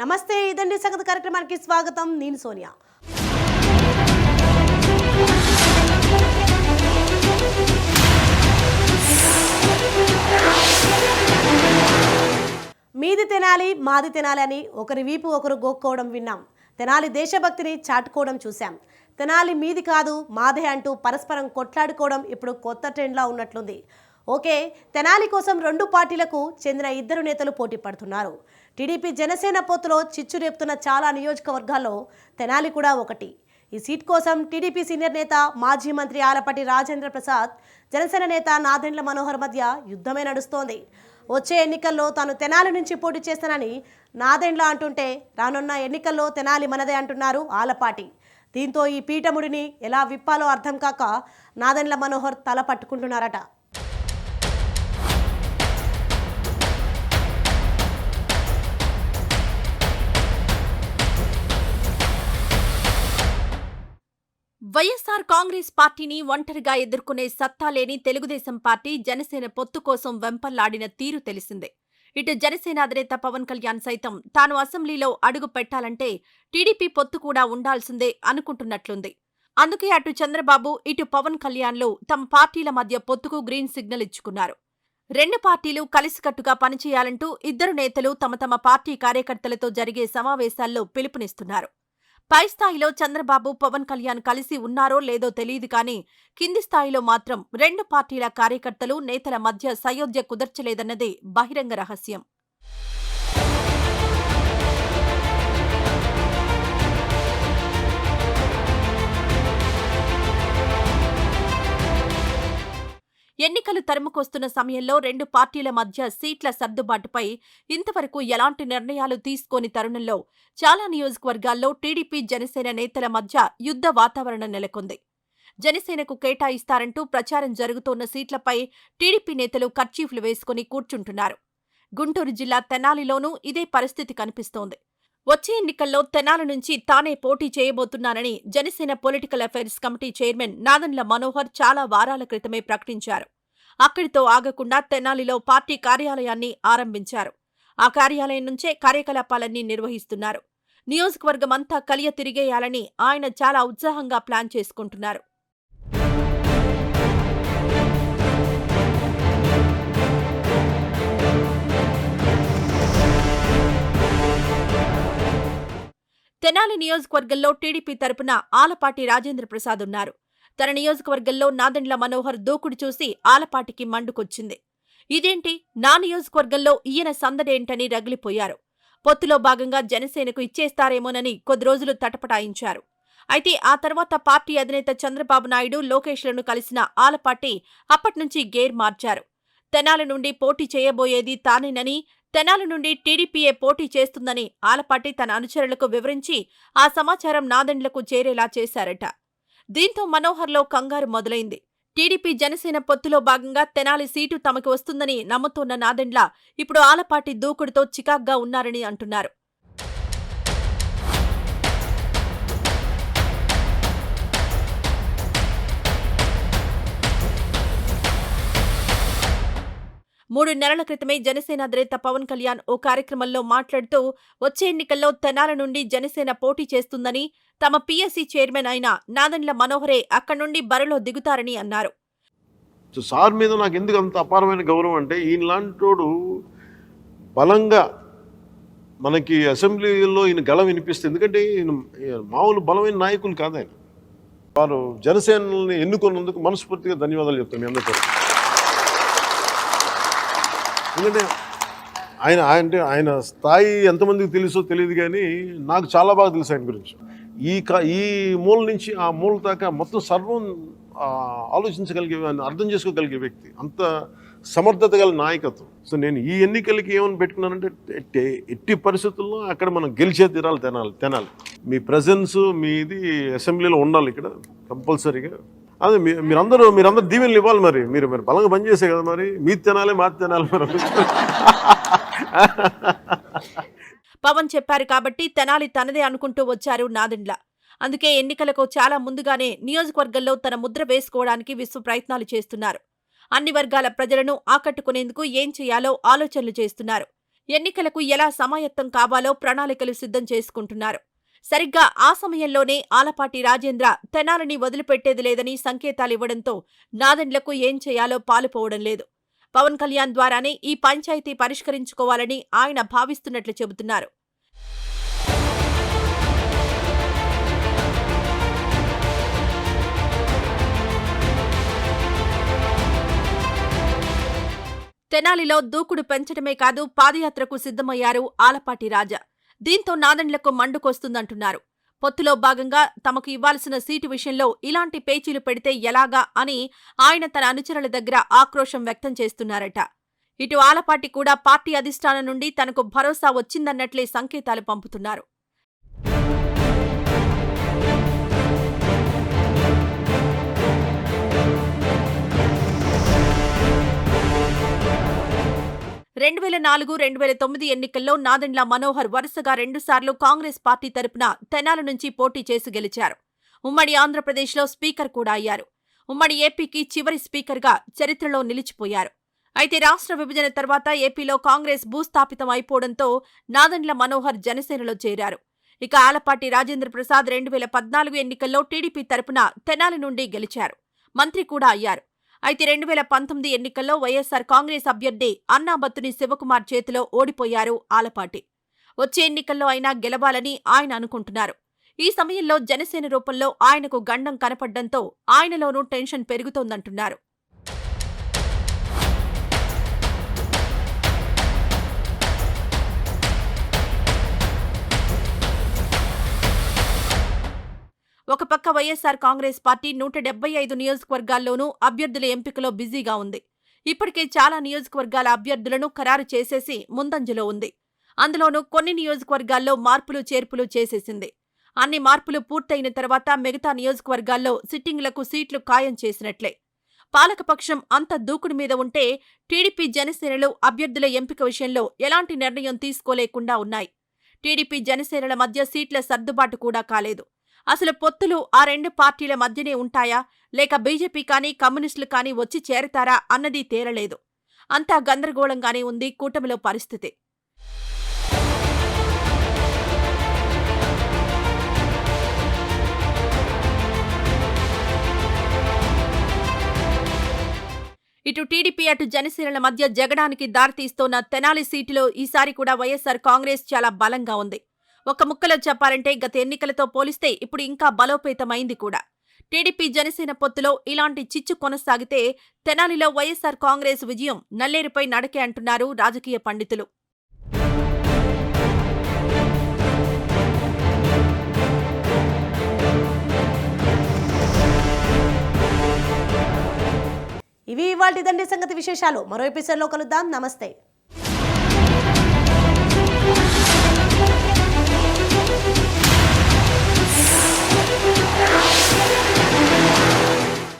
నమస్తే ఇదండి సంగతి కార్యక్రమానికి స్వాగతం. నేను సోనియా. మీది తినాలి మాది తినాలి అని ఒకరి వీపు ఒకరు గోక్కోవడం విన్నాం. తెనాలి దేశభక్తిని చాటుకోవడం చూశాం. తెనాలి మీది కాదు మాదే అంటూ పరస్పరం కొట్లాడుకోవడం ఇప్పుడు కొత్త ట్రెండ్లా ఉన్నట్లుంది. ఓకే తెనాలి కోసం రెండు పార్టీలకు చెందిన ఇద్దరు నేతలు పోటీ పడుతున్నారు. టీడీపీ జనసేన పొత్తులో చిచ్చు రేపుతున్న చాలా నియోజకవర్గాల్లో తెనాలి కూడా ఒకటి. ఈ సీట్ కోసం టీడీపీ సీనియర్ నేత మాజీ మంత్రి ఆలపాటి రాజేంద్ర ప్రసాద్ జనసేన నేత నాదెండ్ల మనోహర్ మధ్య యుద్ధమే నడుస్తోంది. వచ్చే ఎన్నికల్లో తాను తెనాలి నుంచి పోటీ చేస్తానని నాదెండ్ల అంటుంటే రానున్న ఎన్నికల్లో తెనాలి మనదే అంటున్నారు ఆలపాటి. దీంతో ఈ పీఠముడిని ఎలా విప్పాలో అర్థం కాక నాదెండ్ల మనోహర్ తల పట్టుకుంటున్నారట. వైఎస్సార్ కాంగ్రెస్ పార్టీని ఒంటరిగా ఎదుర్కొనే సత్తా లేని తెలుగుదేశం పార్టీ జనసేన పొత్తు కోసం వెంపర్లాడిన తీరు తెలిసిందే. ఇటు జనసేన అధినేత పవన్ కళ్యాణ్ సైతం తాను అసెంబ్లీలో అడుగు పెట్టాలంటే టీడీపీ పొత్తు కూడా ఉండాల్సిందే అనుకుంటున్నట్లుంది. అందుకే అటు చంద్రబాబు ఇటు పవన్ కళ్యాణ్లు తమ పార్టీల మధ్య పొత్తుకు గ్రీన్ సిగ్నల్ ఇచ్చుకున్నారు. రెండు పార్టీలు కలిసికట్టుగా పనిచేయాలంటూ ఇద్దరు నేతలు తమ తమ పార్టీ కార్యకర్తలతో జరిగే సమావేశాల్లో పిలుపునిస్తున్నారు. పై స్థాయిలో చంద్రబాబు పవన్ కళ్యాణ్ కలిసి ఉన్నారో లేదో తెలియదు కానీ కింది స్థాయిలో మాత్రం రెండు పార్టీల కార్యకర్తలు నేతల మధ్య సయోధ్య కుదర్చలేదన్నదే బహిరంగ రహస్యం. ఎన్నికలు తరుముకొస్తున్న సమయంలో రెండు పార్టీల మధ్య సీట్ల సర్దుబాటుపై ఇంతవరకు ఎలాంటి నిర్ణయాలు తీసుకోని తరుణంలో చాలా నియోజకవర్గాల్లో టీడీపీ జనసేన నేతల మధ్య యుద్ధ వాతావరణం నెలకొంది. జనసేనకు కేటాయిస్తారంటూ ప్రచారం జరుగుతోన్న సీట్లపై టీడీపీ నేతలు కర్చీఫ్లు వేసుకుని కూర్చుంటున్నారు. గుంటూరు జిల్లా తెనాలిలోనూ ఇదే పరిస్థితి కనిపిస్తోంది. వచ్చే ఎన్నికల్లో తెనాలి నుంచి తానే పోటీ చేయబోతున్నానని Janasena political affairs committee chairman Nadendla Manohar చాలా వారాల క్రితమే ప్రకటించారు. అక్కడితో ఆగకుండా తెనాలిలో పార్టీ కార్యాలయాన్ని ఆరంభించారు. ఆ కార్యాలయం నుంచే కార్యకలాపాలన్నీ నిర్వహిస్తున్నారు. నియోజకవర్గమంతా కలియ తిరిగేయాలని ఆయన చాలా ఉత్సాహంగా ప్లాన్ చేసుకుంటున్నారు. తెనాలి నియోజకవర్గంలో టీడీపీ తరపున ఆలపాటి రాజేంద్ర ప్రసాద్ ఉన్నారు. తన నియోజకవర్గంలో నాదెండ్ల మనోహర్ దూకుడు చూసి ఆలపాటికి మండుకొచ్చింది. ఇదేంటి? నా నియోజకవర్గంలో ఈయన సందడేంటని రగిలిపోయారు. పొత్తులో భాగంగా జనసేనకు ఇచ్చేస్తారేమోనని కొద్ది రోజులు తటపటాయించారు. అయితే ఆ తర్వాత పార్టీ అధినేత చంద్రబాబు నాయుడు లోకేష్లను కలిసిన ఆలపాటి అప్పట్నుంచి గేర్ మార్చారు. తెనాల నుండి పోటీ చేయబోయేది తానేనని తెనాల నుండి టీడీపీఏ పోటీ చేస్తుందని ఆలపాటి తన అనుచరులకు వివరించి ఆ సమాచారం నాదెండ్లకు చేరేలా చేశారట. దీంతో మనోహర్లో కంగారు మొదలైంది. టీడీపీ జనసేన పొత్తులో భాగంగా తెనాలి సీటు తమకు వస్తుందని నమ్ముతోన్న నాదెండ్ల ఇప్పుడు ఆలపాటి దూకుడుతో చికాగ్గా ఉన్నారని అంటున్నారు. మూడు నెలల క్రితమే జనసేన అధినేత పవన్ కళ్యాణ్ ఓ కార్యక్రమంలో మాట్లాడుతూ వచ్చే ఎన్నికల్లో తెనాల నుండి జనసేన పోటీ చేస్తుందని తమ పీఎస్సీ చైర్మన్ అయిన నాదండ్ల మనోహరే అక్కడి నుండి బరిలో దిగుతారని అన్నారు. సో సార్ మీద నాకు ఎందుకు అంత అపారమైన గౌరవం అంటే ఈయనలాంటోడు బలంగా మనకి అసెంబ్లీలో ఈయన గలం వినిపిస్తుంది ఎందుకంటే ఈయన మామూలు బలమైన నాయకులు కాదు ఆయన. వారు జనసేనని ఎన్నుకున్నందుకు మనస్ఫూర్తిగా ధన్యవాదాలు చెప్తాను మీ అందరికీ. ఎందుకంటే ఆయన అంటే ఆయన స్థాయి ఎంతమందికి తెలుసో తెలియదు కానీ నాకు చాలా బాగా తెలుసు ఆయన గురించి. ఈ క ఈ మూల నుంచి ఆ మూల దాకా మొత్తం సర్వం ఆలోచించగలిగే అర్థం చేసుకోగలిగే వ్యక్తి. అంత సమర్థత గల నాయకత్వం. సో నేను ఈ ఎన్నికలకి ఏమని పెట్టుకున్నానంటే ఎట్టి- ఎట్టి పరిస్థితుల్లో అక్కడ మనం గెలిచే తీరాలి తినాలి తినాలి. మీ ప్రజెన్స్ మీది అసెంబ్లీలో ఉండాలి ఇక్కడ కంపల్సరీగా. అదే మీ- మీరందరూ మీరందరూ దీవెనలు ఇవ్వాలి మరి. మీరు మరి బలంగా పనిచేసే కదా మరి. మీ తినాలి మా తినాలి మరి. పవన్ చెప్పారు కాబట్టి తెనాలి తనదే అనుకుంటూ వచ్చారు నాదెండ్ల. అందుకే ఎన్నికలకు చాలా ముందుగానే నియోజకవర్గంలో తన ముద్ర వేసుకోవడానికి విశ్వ ప్రయత్నాలు చేస్తున్నారు. అన్ని వర్గాల ప్రజలను ఆకట్టుకునేందుకు ఏం చేయాలో ఆలోచనలు చేస్తున్నారు. ఎన్నికలకు ఎలా సమాయత్తం కావాలో ప్రణాళికలు సిద్ధం చేసుకుంటున్నారు. సరిగ్గా ఆ సమయంలోనే ఆలపాటి రాజేంద్ర తెనాలిని వదిలిపెట్టేది లేదని సంకేతాలివ్వడంతో నాదెండ్లకు ఏం చేయాలో పాలుపోవడం లేదు. పవన్ కళ్యాణ్ ద్వారానే ఈ పంచాయతీ పరిష్కరించుకోవాలని ఆయన భావిస్తున్నట్లు చెబుతున్నారు. తెనాలిలో దూకుడు పెంచడమే కాదు పాదయాత్రకు సిద్ధమయ్యారు ఆలపాటి రాజా. దీంతో నాదెండ్లకు మండుకొస్తుందంటున్నారు. పొత్తులో భాగంగా తమకు ఇవ్వాల్సిన సీటు విషయంలో ఇలాంటి పేచీలు పెడితే ఎలాగా అని ఆయన తన అనుచరుల దగ్గర ఆక్రోశం వ్యక్తం చేస్తున్నారట. ఇటు ఆలపాటి కూడా పార్టీ అధిష్టానం నుండి తనకు భరోసా వచ్చిందన్నట్లే సంకేతాలు పంపుతున్నారు. రెండు వేల నాలుగు రెండు వేల తొమ్మిది ఎన్నికల్లో నాదెండ్ల మనోహర్ వరుసగా రెండుసార్లు కాంగ్రెస్ పార్టీ తరపున తెనాల నుంచి పోటీ చేసి గెలిచారు. ఉమ్మడి ఆంధ్రప్రదేశ్లో స్పీకర్ కూడా అయ్యారు. ఉమ్మడి ఏపీకి చివరి స్పీకర్గా చరిత్రలో నిలిచిపోయారు. అయితే రాష్ట్ర విభజన తర్వాత ఏపీలో కాంగ్రెస్ భూస్థాపితం అయిపోవడంతో నాదండ్ల మనోహర్ జనసేనలో చేరారు. ఇక ఆలపాటి రాజేంద్ర ప్రసాద్ రెండు వేల పద్నాలుగు ఎన్నికల్లో టీడీపీ తరపున తెనాలి నుండి గెలిచారు. మంత్రి కూడా అయ్యారు. అయితే రెండు వేల పంతొమ్మిది ఎన్నికల్లో వైఎస్సార్ కాంగ్రెస్ అభ్యర్థి అన్నాబత్తుని శివకుమార్ చేతిలో ఓడిపోయారు ఆలపాటి. వచ్చే ఎన్నికల్లో అయినా గెలవాలని ఆయన అనుకుంటున్నారు. ఈ సమయంలో జనసేన రూపంలో ఆయనకు గండం కనపడ్డంతో ఆయనలోనూ టెన్షన్ పెరుగుతోందంటున్నారు. ఒకపక్క వైఎస్సార్ కాంగ్రెస్ పార్టీ నూట డెబ్బై ఐదు నియోజకవర్గాల్లోనూ అభ్యర్థుల ఎంపికలో బిజీగా ఉంది. ఇప్పటికే చాలా నియోజకవర్గాల అభ్యర్థులను ఖరారు చేసేసి ముందంజలో ఉంది. అందులోనూ కొన్ని నియోజకవర్గాల్లో మార్పులు చేర్పులు చేసేసింది. అన్ని మార్పులు పూర్తయిన తర్వాత మిగతా నియోజకవర్గాల్లో సిట్టింగ్లకు సీట్లు ఖాయం చేసినట్లే. పాలకపక్షం అంత దూకుడు మీద ఉంటే టీడీపీ జనసేనలు అభ్యర్థుల ఎంపిక విషయంలో ఎలాంటి నిర్ణయం తీసుకోలేకుండా ఉన్నాయి. టీడీపీ జనసేనల మధ్య సీట్ల సర్దుబాటు కూడా కాలేదు. అసలు పొత్తులు ఆ రెండు పార్టీల మధ్యనే ఉంటాయా? లేక బీజేపీ కానీ కమ్యూనిస్టులు కానీ వచ్చి చేరతారా అన్నది తేలలేదు. అంతా గందరగోళంగానే ఉంది కూటమిలో పరిస్థితి. ఇటు టీడీపీ అటు జనసేనల మధ్య జగడానికి దారితీస్తోన్న తెనాలి సీటులో ఈసారి కూడా వైఎస్సార్ కాంగ్రెస్ చాలా బలంగా ఉంది. ఒక ముక్కలో చెప్పాలంటే గత ఎన్నికలతో పోలిస్తే ఇప్పుడు ఇంకా బలోపేతమైంది కూడా. టీడీపీ జనసేన పొత్తులో ఇలాంటి చిచ్చు కొనసాగితే తెనాలిలో వైఎస్సార్ కాంగ్రెస్ విజయం నల్లేరుపై నడకే అంటున్నారు రాజకీయ పండితులు. ఇవి ఇవాళ సంగతి విశేషాలు. మరో ఎపిసోడ్లో కలుద్దాం. నమస్తే.